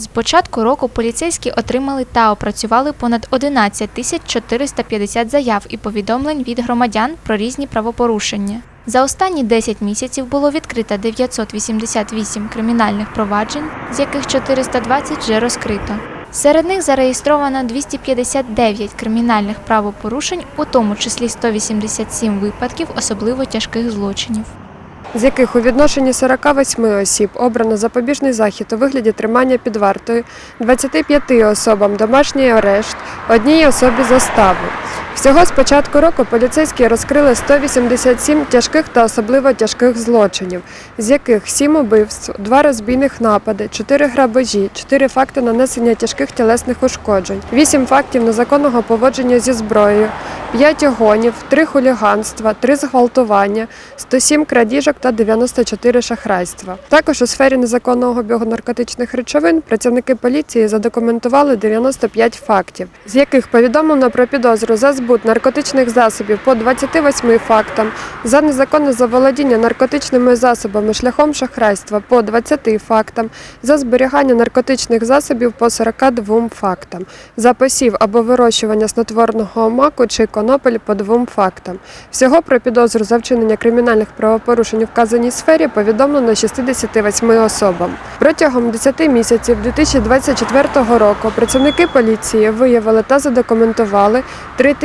З початку року поліцейські отримали та опрацювали понад 11 тисяч 450 заяв і повідомлень від громадян про різні правопорушення. За останні 10 місяців було відкрито 988 кримінальних проваджень, з яких 420 вже розкрито. Серед них зареєстровано 259 кримінальних правопорушень, у тому числі 187 випадків особливо тяжких злочинів. З яких у відношенні 48 осіб обрано запобіжний захід у вигляді тримання під вартою, 25 особам домашній арешт, одній особі заставу. Всього з початку року поліцейські розкрили 187 тяжких та особливо тяжких злочинів, з яких 7 убивств, 2 розбійних напади, 4 грабежі, 4 факти нанесення тяжких тілесних ушкоджень, 8 фактів незаконного поводження зі зброєю, 5 огонів, 3 хуліганства, 3 зґвалтування, 107 крадіжок та 94 шахрайства. Також у сфері незаконного обігу наркотичних речовин працівники поліції задокументували 95 фактів, з яких повідомлено про підозру за збут наркотичних засобів по 28 фактам, за незаконне заволодіння наркотичними засобами шляхом шахрайства по 20 фактам, за зберігання наркотичних засобів по 42 фактам, за посів або вирощування снотворного маку чи конопель по двом фактам. Всього про підозру за вчинення кримінальних правопорушень у вказаній сфері повідомлено 68 особам. Протягом 10 місяців 2024 року працівники поліції виявили та задокументували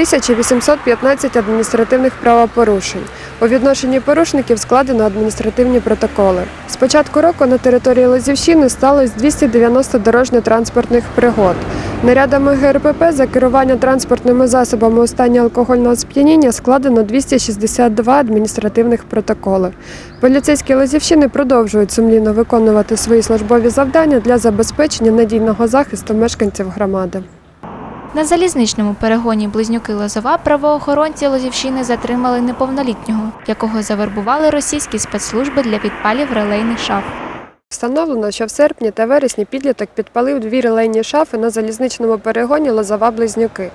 3815 адміністративних правопорушень. У відношенні порушників складено адміністративні протоколи. З початку року на території Лозівщини сталося 290 дорожньо-транспортних пригод. Нарядами ГРПП за керування транспортними засобами у стані алкогольного сп'яніння складено 262 адміністративних протоколи. Поліцейські Лозівщини продовжують сумлінно виконувати свої службові завдання для забезпечення надійного захисту мешканців громади. На залізничному перегоні Близнюки Лозова правоохоронці Лозівщини затримали неповнолітнього, якого завербували російські спецслужби для підпалів релейних шаф. Встановлено, що в серпні та вересні підліток підпалив дві релейні шафи на залізничному перегоні Лозова-Близнюки.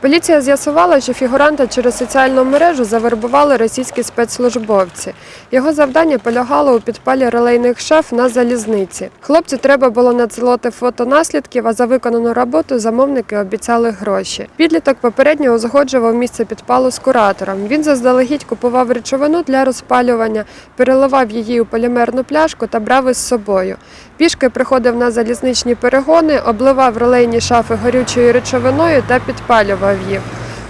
Поліція з'ясувала, що фігуранта через соціальну мережу завербували російські спецслужбовці. Його завдання полягало у підпалі релейних шаф на залізниці. Хлопцю треба було надсилати фото наслідків, а за виконану роботу замовники обіцяли гроші. Підліток попередньо узгоджував місце підпалу з куратором. Він заздалегідь купував речовину для розпалювання, переливав її у полімерну пляшку та брав із собою. Пішки приходив на залізничні перегони, обливав релейні шафи горючою речовиною та підпалював їх.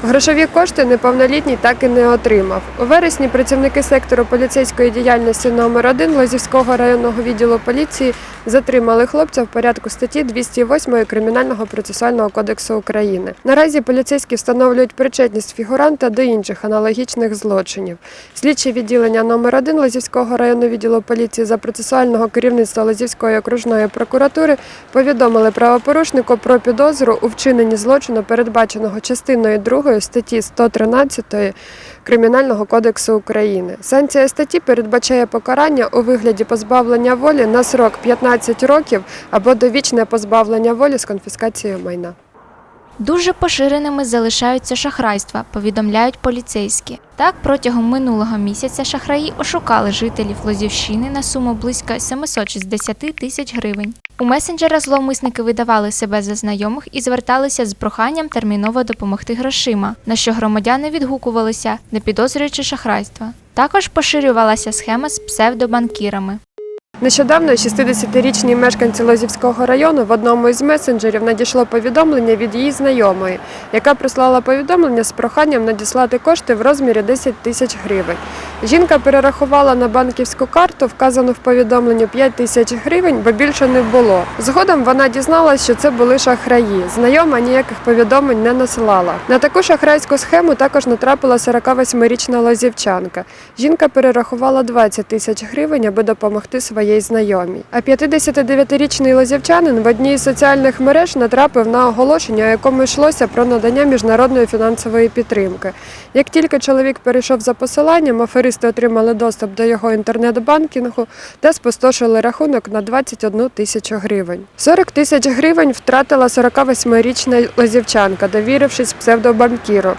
Грошові кошти неповнолітній так і не отримав. У вересні працівники сектору поліцейської діяльності номер 1 Лозівського районного відділу поліції затримали хлопця в порядку статті 208 Кримінального процесуального кодексу України. Наразі поліцейські встановлюють причетність фігуранта до інших аналогічних злочинів. Слідчі відділення номер 1 Лозівського районного відділу поліції за процесуального керівництва Лозівської окружної прокуратури повідомили правопорушнику про підозру у вчиненні злочину, передбаченого частиною 2 статті 113 Кримінального кодексу України. Санкція статті передбачає покарання у вигляді позбавлення волі на срок 15 років або довічне позбавлення волі з конфіскацією майна. Дуже поширеними залишаються шахрайства, повідомляють поліцейські. Так, протягом минулого місяця шахраї ошукали жителів Лозівщини на суму близько 760 тисяч гривень. У месенджера зловмисники видавали себе за знайомих і зверталися з проханням терміново допомогти грошима, на що громадяни відгукувалися, не підозрюючи шахрайства. Також поширювалася схема з псевдобанкірами. Нещодавно 60-річній мешканці Лозівського району в одному із месенджерів надійшло повідомлення від її знайомої, яка прислала повідомлення з проханням надіслати кошти в розмірі 10 тисяч гривень. Жінка перерахувала на банківську карту, вказану в повідомленні 5 тисяч гривень, бо більше не було. Згодом вона дізналась, що це були шахраї. Знайома ніяких повідомлень не насилала. На таку шахрайську схему також натрапила 48-річна лозівчанка. Жінка перерахувала 20 тисяч гривень, аби допомогти своїй знайомій. А 59-річний лозівчанин в одній із соціальних мереж натрапив на оголошення, якому йшлося про надання міжнародної фінансової підтримки. Як тільки чоловік перейшов за посиланням, аферисти отримали доступ до його інтернет-банкінгу та спустошили рахунок на 21 тисячу гривень. 40 тисяч гривень втратила 48-річна лозівчанка, довірившись псевдобанкіру.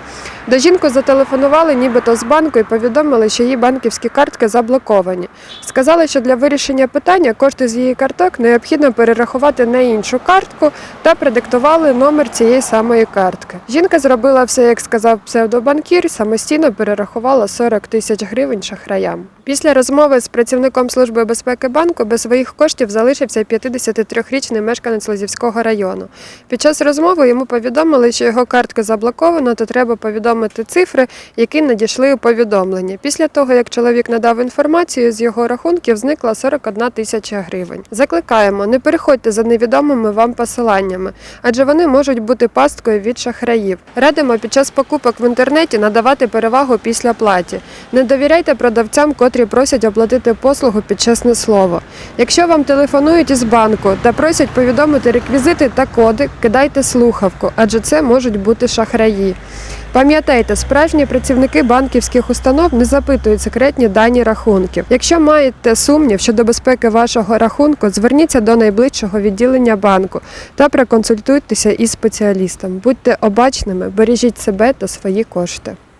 До жінку зателефонували нібито з банку і повідомили, що її банківські картки заблоковані. Сказали, що для вирішення питання кошти з її карток необхідно перерахувати на іншу картку та продиктували номер цієї самої картки. Жінка зробила все, як сказав псевдобанкір, самостійно перерахувала 40 тисяч гривень шахраям. Після розмови з працівником служби безпеки банку без своїх коштів залишився 53-річний мешканець Лозівського району. Під час розмови йому повідомили, що його картка заблокована, то треба повідомити цифри, які надійшли у повідомлення. Після того, як чоловік надав інформацію, з його рахунків зникла 41 тисяча гривень. Закликаємо, не переходьте за невідомими вам посиланнями, адже вони можуть бути пасткою від шахраїв. Радимо під час покупок в інтернеті надавати перевагу після платі. Не довіряйте продавцям, котрі просять оплатити послугу під чесне слово. Якщо вам телефонують із банку та просять повідомити реквізити та коди, кидайте слухавку, адже це можуть бути шахраї. Пам'ятайте, справжні працівники банківських установ не запитують секретні дані рахунків. Якщо маєте сумнів щодо безпеки вашого рахунку, зверніться до найближчого відділення банку та проконсультуйтеся із спеціалістом. Будьте обачними, бережіть себе та свої кошти.